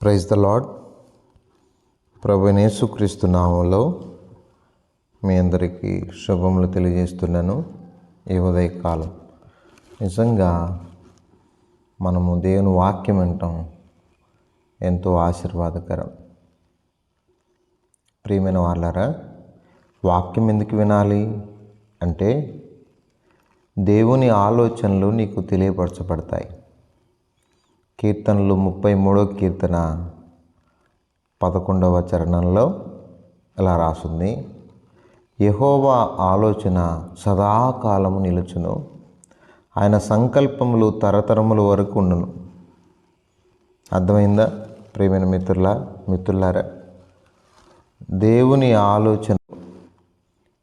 Praise the Lord ప్రభు నేసుక్రీస్తు నామంలో మీ అందరికీ శుభములు తెలియజేస్తున్నాను ఈ ఉదయకాలం. నిజంగా మనము దేవుని వాక్యం వింటాం ఎంతో ఆశీర్వాదకరం. ప్రియమైన వాళ్ళారా వాక్యం ఎందుకు వినాలి అంటే దేవుని ఆలోచనలు నీకు తెలియపరచబడతాయి. కీర్తనలు ముప్పై మూడో కీర్తన పదకొండవ చరణంలో ఇలా రాసింది. యహోవా ఆలోచన సదాకాలము నిలుచును. ఆయన సంకల్పములు తరతరముల వరకు ఉండును. అర్థమైందా? ప్రేమైన మిత్రుల మిత్రులారా దేవుని ఆలోచన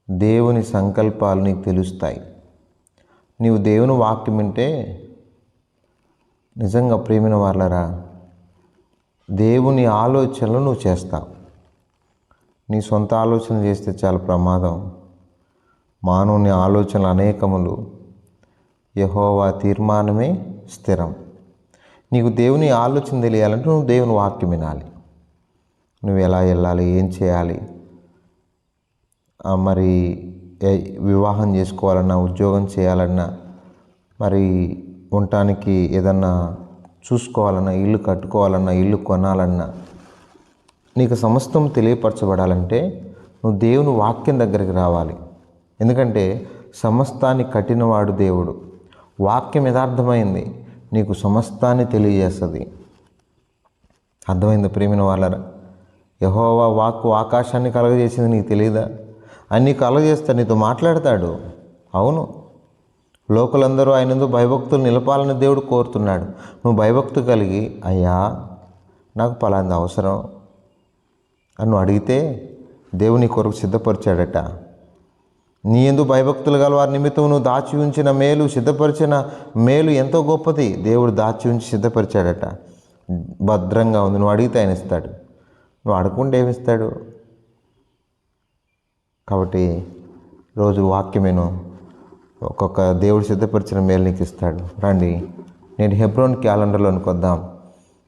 దేవుని సంకల్పాలు నీకు తెలుస్తాయి. నీవు దేవుని వాక్యం వింటే నిజంగా ప్రేమిన వాళ్ళరా దేవుని ఆలోచనలు నువ్వు చేస్తావు. నీ సొంత ఆలోచన చేస్తే చాలా ప్రమాదం. మానవుని ఆలోచనలు అనేకములు. యహోవా తీర్మానమే స్థిరం. నీకు దేవుని ఆలోచన తెలియాలంటే నువ్వు దేవుని వాక్యం వినాలి. నువ్వు ఎలా వెళ్ళాలి ఏం చేయాలి? మరి ఏ- వివాహం చేసుకోవాలన్నా ఉద్యోగం చేయాలన్నా మరి ఉండటానికి ఏదన్నా చూసుకోవాలన్నా ఇల్లు కట్టుకోవాలన్నా ఇల్లు కొనాలన్నా నీకు సమస్తం తెలియపరచబడాలంటే నువ్వు దేవుని వాక్యం దగ్గరికి రావాలి. ఎందుకంటే సమస్తాన్ని కట్టినవాడు దేవుడు. వాక్యం యథార్థమైంది నీకు సమస్తాన్ని తెలియజేస్తుంది. అర్థమైంది ప్రేమిన వాళ్ళరా? యహోవా వాక్కు ఆకాశాన్ని కలగజేసింది నీకు తెలియదా అన్ని కలగజేస్తాడు నీతో మాట్లాడతాడు. అవును. లోకలందరూ ఆయనందు భయభక్తులు నిలపాలని దేవుడు కోరుతున్నాడు. నువ్వు భయభక్తు కలిగి అయ్యా నాకు పలాంది అవసరం అని నువ్వు అడిగితే దేవుని కొరకు సిద్ధపరిచాడట. నీ ఎందు భయభక్తులు గల వారి నిమిత్తం నువ్వు దాచి ఉంచిన మేలు సిద్ధపరిచిన మేలు ఎంతో గొప్పది. దేవుడు దాచి ఉంచి సిద్ధపరిచాడట. భద్రంగా ఉంది. నువ్వు అడిగితే ఆయన ఇస్తాడు. నువ్వు అడగకుండా ఏమిస్తాడు కాబట్టి రోజు వాక్యమేను ఒక్కొక్క దేవుడు సిద్ధపరిచిన మేలు నీకు ఇస్తాడు. రండి నేను హెబ్రోన్ క్యాలెండర్లోనికి వద్దాం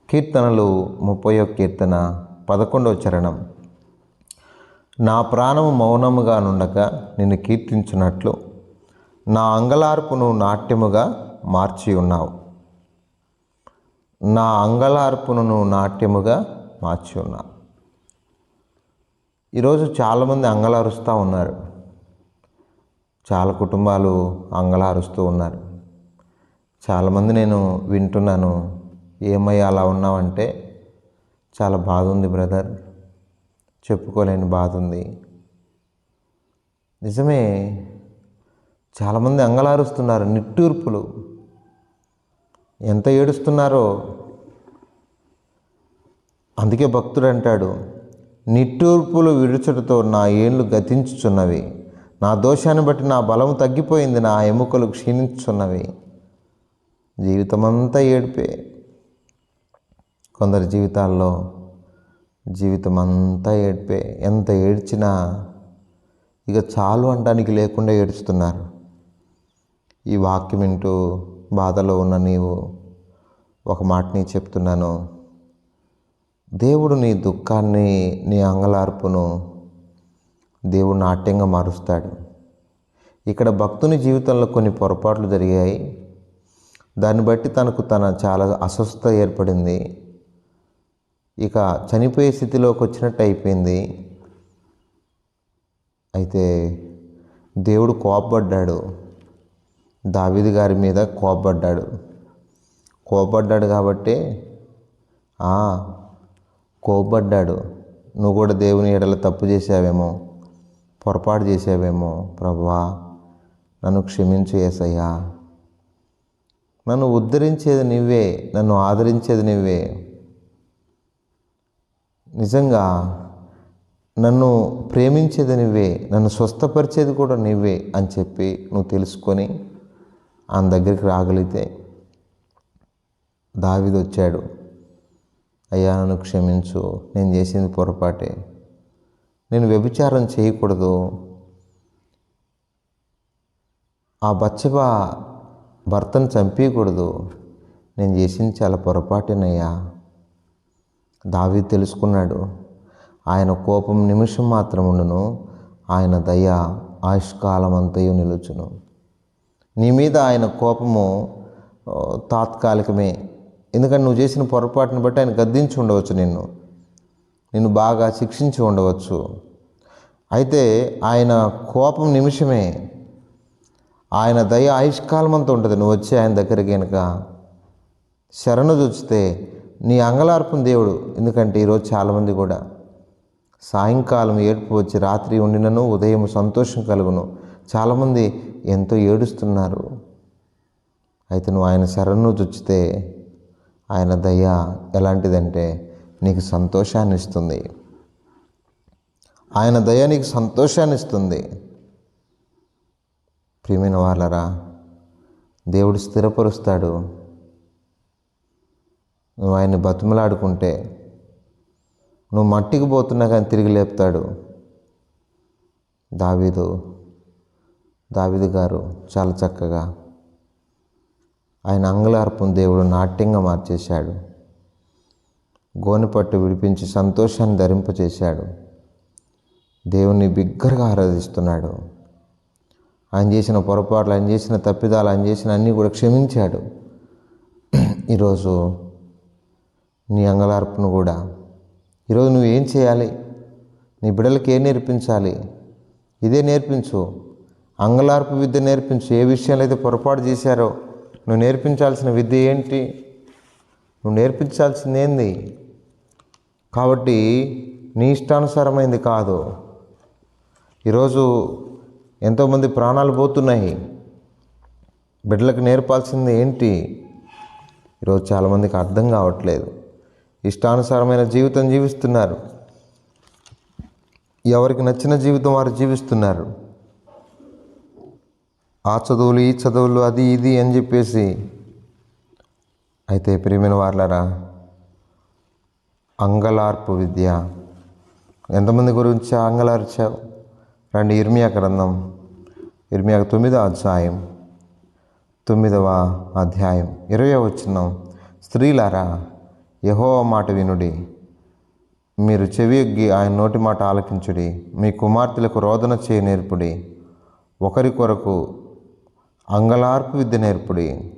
కీర్తనలు ముప్పై కీర్తన పదకొండవ చరణం. నా ప్రాణము మౌనముగా నుండక నిన్ను కీర్తించినట్లు నా అంగలార్పును నాట్యముగా మార్చి ఉన్నావు. నా అంగలార్పును నాట్యముగా మార్చి ఉన్నావు. ఈరోజు చాలామంది అంగలారుస్తూ ఉన్నారు. చాలా కుటుంబాలు అంగలారుస్తూ ఉన్నారు. చాలామంది నేను వింటున్నాను ఏమయ్యా అలా ఉన్నావంటే చాలా బాధ ఉంది బ్రదర్ చెప్పుకోలేని బాధ ఉంది నిజమే చాలామంది అంగలారుస్తున్నారు నిట్టూర్పులు. ఎంత ఏడుస్తున్నారో. అందుకే భక్తుడు అంటాడు నిట్టూర్పులు విడుచుటతో నా ఏళ్ళు గతించుచున్నవి. నా దోషాన్ని బట్టి నా బలం తగ్గిపోయింది నా ఎముకలు క్షీణించున్నవి. జీవితమంతా ఏడిపే. కొందరి జీవితాల్లో జీవితం అంతా ఏడిపే. ఎంత ఏడ్చినా ఇక చాలు అనడానికి లేకుండా ఏడుస్తున్నారు. ఈ వాక్యం వింటూ బాధలో ఉన్న నీవు ఒక మాట నీ చెప్తున్నాను. దేవుడు నీ దుఃఖాన్ని నీ అంగలార్పును దేవుడు నాట్యంగా మారుస్తాడు. ఇక్కడ భక్తుని జీవితంలో కొన్ని పొరపాట్లు జరిగాయి. దాన్ని బట్టి తనకు తన చాలా అస్వస్థత ఏర్పడింది. ఇక చనిపోయే స్థితిలోకి వచ్చినట్టు అయిపోయింది. అయితే దేవుడు కోపడ్డాడు దావిది గారి మీద కోపడ్డాడు కోపడ్డాడు కాబట్టి కోపడ్డాడు నువ్వు కూడా దేవుని ఎడల తప్పు చేసావేమో పొరపాటు చేసావేమో ప్రభువా నన్ను క్షమించు ఏసయ్యా. నన్ను ఉద్ధరించేది నువ్వే నన్ను ఆదరించేది నువ్వే నిజంగా నన్ను ప్రేమించేది నువ్వే నన్ను స్వస్థపరిచేది కూడా నువ్వే అని చెప్పి నువ్వు తెలుసుకొని ఆయన దగ్గరికి రాగలిగితే దావిది వచ్చాడు. అయ్యా నన్ను క్షమించు నేను చేసింది పొరపాటే. నేను వ్యభిచారం చేయకూడదు. ఆ బచ్చబ భర్తను చంపేయకూడదు నేను చేసింది చాలా పొరపాటేనయ్యా. దావి తెలుసుకున్నాడు. ఆయన కోపం నిమిషం మాత్రం ఉండును. ఆయన దయ ఆయుష్కాలం అంతయు నిలుచును. నీ మీద ఆయన కోపము తాత్కాలికమే. ఎందుకంటే నువ్వు చేసిన పొరపాటును బట్టి ఆయన గద్దించి ఉండవచ్చు నిన్ను. నిన్ను బాగా శిక్షించి ఉండవచ్చు. అయితే ఆయన కోపం నిమిషమే. ఆయన దయ ఆయుష్కాలం అంతా ఉంటుంది. నువ్వు వచ్చి ఆయన దగ్గరికి కనుక శరణు చూస్తే నీ అంగలార్పుని దేవుడు. ఎందుకంటే ఈరోజు చాలామంది కూడా సాయంకాలం ఏడుపు వచ్చి రాత్రి ఉండినను ఉదయం సంతోషం కలుగును. చాలామంది ఎంతో ఏడుస్తున్నారు. అయితే నువ్వు ఆయన శరణు చుచ్చితే ఆయన దయ ఎలాంటిదంటే నీకు సంతోషాన్ని ఇస్తుంది. ఆయన దయ నీకు సంతోషాన్ని ఇస్తుంది. ప్రియమైన వాళ్ళరా దేవుడు స్థిరపరుస్తాడు. నువ్వు ఆయన్ని బతుమలాడుకుంటే నువ్వు మట్టికి పోతున్నా కానీ తిరిగి లేపుతాడు. దావీదు దావీదు గారు చాలా చక్కగా ఆయన అంగలార్పం దేవుడు నాట్యంగా మార్చేశాడు. గోనెపట్టు విడిపించి సంతోషాన్ని ధరింపచేశాడు. దేవుణ్ణి బిగ్గరగా ఆరాధిస్తున్నాడు. ఆయన చేసిన పొరపాట్లు ఆయన చేసిన తప్పిదాలు ఆయన చేసిన అన్నీ కూడా క్షమించాడు. ఈరోజు నీ అంగలార్పును కూడా. ఈరోజు నువ్వు ఏం చేయాలి? నీ బిడ్డలకి ఏం నేర్పించాలి? ఇదే నేర్పించు. అంగలార్పు విద్య నేర్పించు. ఏ విషయంలో అయితే పొరపాటు చేశారో నువ్వు నేర్పించాల్సిన విద్య ఏంటి? నువ్వు నేర్పించాల్సింది ఏంది? కాబట్టి నీ ఇష్టానుసారమైంది కాదు. ఈరోజు ఎంతోమంది ప్రాణాలు పోతున్నాయి. బిడ్డలకు నేర్పాల్సింది ఏంటి? ఈరోజు చాలామందికి అర్థం కావట్లేదు. ఇష్టానుసారమైన జీవితం జీవిస్తున్నారు. ఎవరికి నచ్చిన జీవితం వారు జీవిస్తున్నారు. ఆ చదువులు ఈ చదువులు అది ఇది అని చెప్పేసి. అయితే ప్రియమైన వాళ్ళరా అంగలార్పు విద్య. ఎంతమంది గురించి అంగలార్చావు? రండి ఇర్మియా గ్రంథం ఇర్మియా తొమ్మిదో అధ్యాయం తొమ్మిదవ అధ్యాయం ఇరవై వచ్చిన స్త్రీలారా యహోవ మాట వినుడి. మీరు చెవియొగ్గి ఆయన నోటి మాట ఆలకించుడి. మీ కుమార్తెలకు రోదన చేయ నేర్పుడి. ఒకరి కొరకు అంగలార్పు విద్య నేర్పుడి.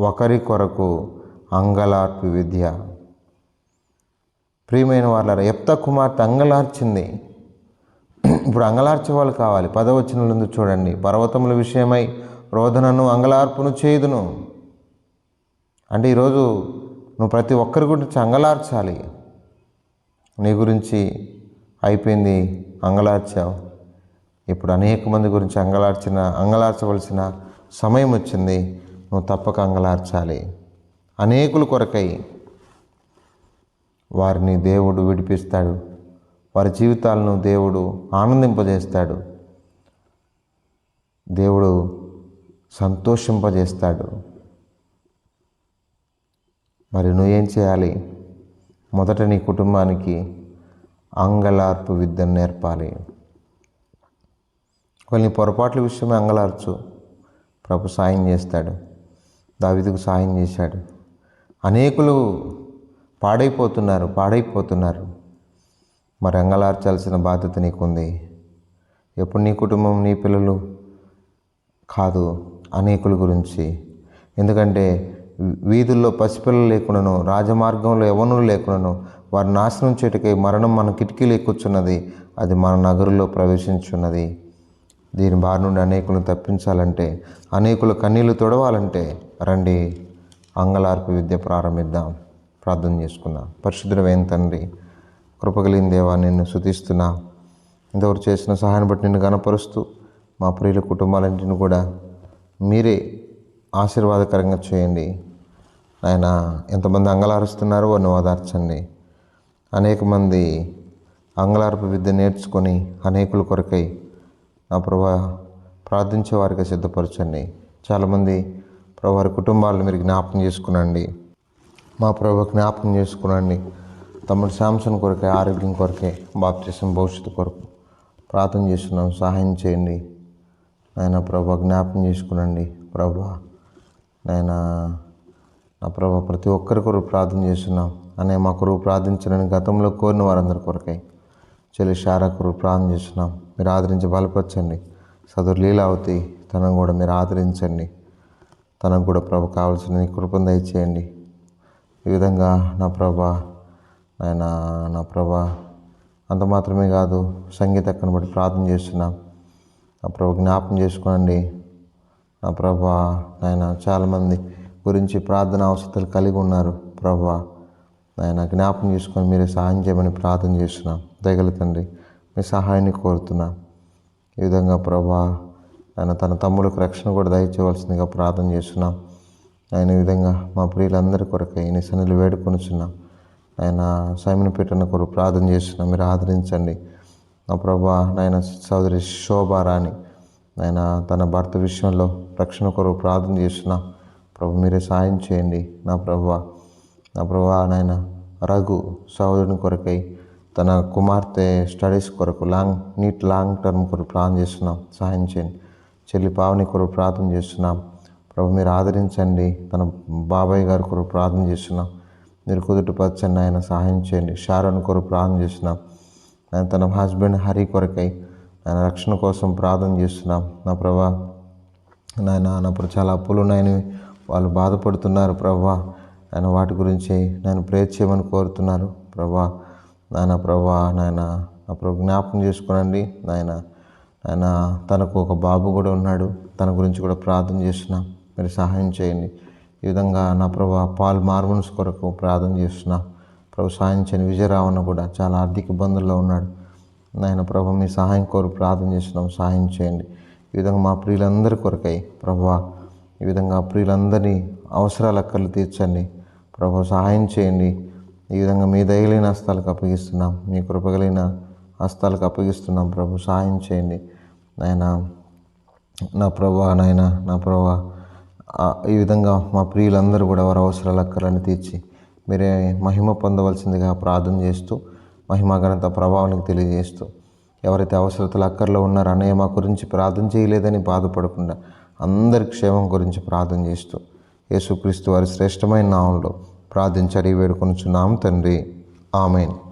ఒకరి కొరకు అంగలార్పు విద్య. ప్రియమైన వాళ్ళ ఎప్త కుమార్తె అంగలార్చింది. ఇప్పుడు అంగలార్చే వాళ్ళు కావాలి. పదవచనంలో చూడండి. పర్వతముల విషయమై రోధనను అంగలార్పును చేయుదును. అంటే ఈరోజు నువ్వు ప్రతి ఒక్కరి గురించి అంగలార్చాలి. నీ గురించి అయిపోయింది అంగలార్చావు. ఇప్పుడు అనేక మంది గురించి అంగలార్చిన అంగలార్చవలసిన సమయం వచ్చింది. నువ్వు తప్పక అంగలార్చాలి. అనేకుల కొరకై వారిని దేవుడు విడిపిస్తాడు. వారి జీవితాలను దేవుడు ఆనందింపజేస్తాడు. దేవుడు సంతోషింపజేస్తాడు. మరి నువ్వేం చేయాలి? మొదట నీ కుటుంబానికి అంగలార్పు విద్యను నేర్పాలి. కొన్ని పొరపాట్ల విషయమే అంగలార్చు. ప్రభు సాయం చేస్తాడు. దావిదికు సాయం చేశాడు. అనేకులు పాడైపోతున్నారు పాడైపోతున్నారు. మరి అంగలార్చాల్సిన బాధ్యత నీకుంది. ఎప్పుడు నీ కుటుంబం నీ పిల్లలు? కాదు అనేకుల గురించి. ఎందుకంటే వీధుల్లో పసిపిల్లలు లేకుండాను రాజమార్గంలో ఎవనులు లేకుండాను వారి నాశనం చేటుకై మరణం మన కిటికీలు కూర్చున్నది. అది మన నగరులో ప్రవేశించున్నది దీని బారి నుండి అనేకులను తప్పించాలంటే అనేకుల కన్నీళ్ళు తొడవాలంటే రండి అంగలార్పు విద్య ప్రారంభిద్దాం. ప్రార్థన చేసుకున్నా. పరిశుద్ధుడైన తండ్రి కృపగలిగిన దేవా నిన్ను శుతిస్తున్నా ఇంతవరకు చేసిన సహాయాన్ని బట్టి నిన్ను గనపరుస్తూ మా ప్రియుల కుటుంబాలన్నింటిని కూడా మీరే ఆశీర్వాదకరంగా చేయండి. ఆయన ఎంతమంది అంగలారుస్తున్నారో వారిని ఓదార్చండి. అనేక మంది అంగలార్పు విద్య నేర్చుకొని అనేకుల కొరకై నా ప్రభా ప్రార్థించే వారికి సిద్ధపరచండి. చాలామంది ప్రభు వారి కుటుంబాలను మీరు జ్ఞాపకం చేసుకునండి. మా ప్రభు జ్ఞాపకం చేసుకునండి. తమ్ముడు శాంసన్ కొరకే ఆరోగ్యం కొరకే బాప్తిసం భవిష్యత్తు కొరకు ప్రార్థన చేస్తున్నాం. సహాయం చేయండి. ఆయన ప్రభా జ్ఞాపకం చేసుకునండి. ప్రభా నాయన నా ప్రభా ప్రతి ఒక్కరి కొరకు ప్రార్థన చేస్తున్నాం. అనే మా కొరకు ప్రార్థించడానికి గతంలో కోరిన వారందరి కొరకై చెల్లి శారా కొరకు ప్రార్థన చేస్తున్నాం. మీరు ఆదరించి బలపరచండి. సదురు లీలావతి తనను కూడా మీరు ఆదరించండి. తనకు కూడా ప్రభు కావాల్సిన కృపం దయచేయండి. ఈ విధంగా నా ప్రభా ఆయన నా ప్రభా అంత మాత్రమే కాదు సంగీత అక్కను బట్టి ప్రార్థన చేస్తున్నాం. నా ప్రభు జ్ఞాపం చేసుకోండి నా ప్రభా ఆయన చాలామంది గురించి ప్రార్థన అవసరాలు కలిగి ఉన్నారు. ప్రభా ఆయన జ్ఞాపం చేసుకొని మీరే సహాయం చేయమని ప్రార్థన చేస్తున్నాం. దయగల తండ్రి మీ సహాయాన్ని కోరుతున్నా. ఈ విధంగా ప్రభా ఆయన తన తమ్ముడికి రక్షణ కూడా దయచేయవలసిందిగా ప్రార్థన చేస్తున్నాం. ఆయన విధంగా మా ప్రియులందరి కొరకై నీ సన్నిధిలో వేడుకొనిచున్నాం. ఆయన సైమన్ పీఠన కొరకు ప్రార్థన చేస్తున్నాం. మీరు ఆదరించండి. నా ప్రభా నాయన సోదరి శోభారాణి ఆయన తన భర్త విషయంలో రక్షణ కొరకు ప్రార్థన చేస్తున్నా. ప్రభు మీరే సాయం చేయండి. నా ప్రభా నా ప్రభా నాయన రఘు సోదరుని కొరకై తన కుమార్తె స్టడీస్ కొరకు లాంగ్ నీట్ లాంగ్ టర్మ్ కొరకు ప్రార్థన చేస్తున్నాం. సహాయం చేయండి. చెల్లి పావని కొరకు ప్రార్థన చేస్తున్నాం. ప్రభు మీరు ఆదరించండి. తన బాబాయ్ గారి కొరకు ప్రార్థన చేస్తున్నాం. మీరు కుదుటపరచండి ఆయన సహాయం చేయండి. షారోన్ కొరకు ప్రార్థన చేస్తున్నాం. ఆయన తన హస్బెండ్ హరి కొరకై ఆయన రక్షణ కోసం ప్రార్థన చేస్తున్నాం. నా ప్రభా నాయన నాప్పుడు చాలా అప్పులు ఉన్నాయని వాళ్ళు బాధపడుతున్నారు ప్రభా. ఆయన వాటి గురించి నేను ప్రేర్ చేయమని కోరుతున్నారు ప్రభా. నాయన ప్రభా నాయన నా ప్రభు జ్ఞాపకం చేసుకోనండి. నాయన ఆయన తనకు ఒక బాబు కూడా ఉన్నాడు. తన గురించి కూడా ప్రార్థన చేస్తున్నాం. మీరు సహాయం చేయండి. ఈ విధంగా నా ప్రభా పాల్ మార్మన్స్ కొరకు ప్రార్థన చేస్తున్నా. ప్రభు సహాయం చేయని విజయరావణ కూడా చాలా ఆర్థిక ఇబ్బందుల్లో ఉన్నాడు. నాయన ప్రభు మీ సహాయం కోరు ప్రార్థన చేస్తున్నాం. సహాయం చేయండి. ఈ విధంగా మా ప్రియులందరి కొరకై ప్రభా ఈ విధంగా ప్రియులందరినీ అవసరాల అక్కర్లు తీర్చండి. ప్రభు సహాయం చేయండి. ఈ విధంగా మీ దయలేని హస్తాలకు అప్పగిస్తున్నాం. మీ కృపగలిగిన హస్తాలకు అప్పగిస్తున్నాం. ప్రభు సహాయం చేయండి. నాయన నా ప్రభా నాయన నా ప్రభా ఈ విధంగా మా ప్రియులందరూ కూడా వారి అవసరాల అక్కర్లను తీర్చి మీరే మహిమ పొందవలసిందిగా ప్రార్థన చేస్తూ మహిమ ఘనత ప్రభావానికి తెలియజేస్తూ ఎవరైతే అవసరతలు అక్కర్లో ఉన్నారో అన్నయ్య మా గురించి ప్రార్థన చేయలేదని బాధపడకుండా అందరి క్షేమం గురించి ప్రార్థన చేస్తూ యేసుక్రీస్తు వారి శ్రేష్టమైన నామంలో ప్రార్థించి అడిగి వేడుకొనుచున్నాం తండ్రి. ఆమెన్.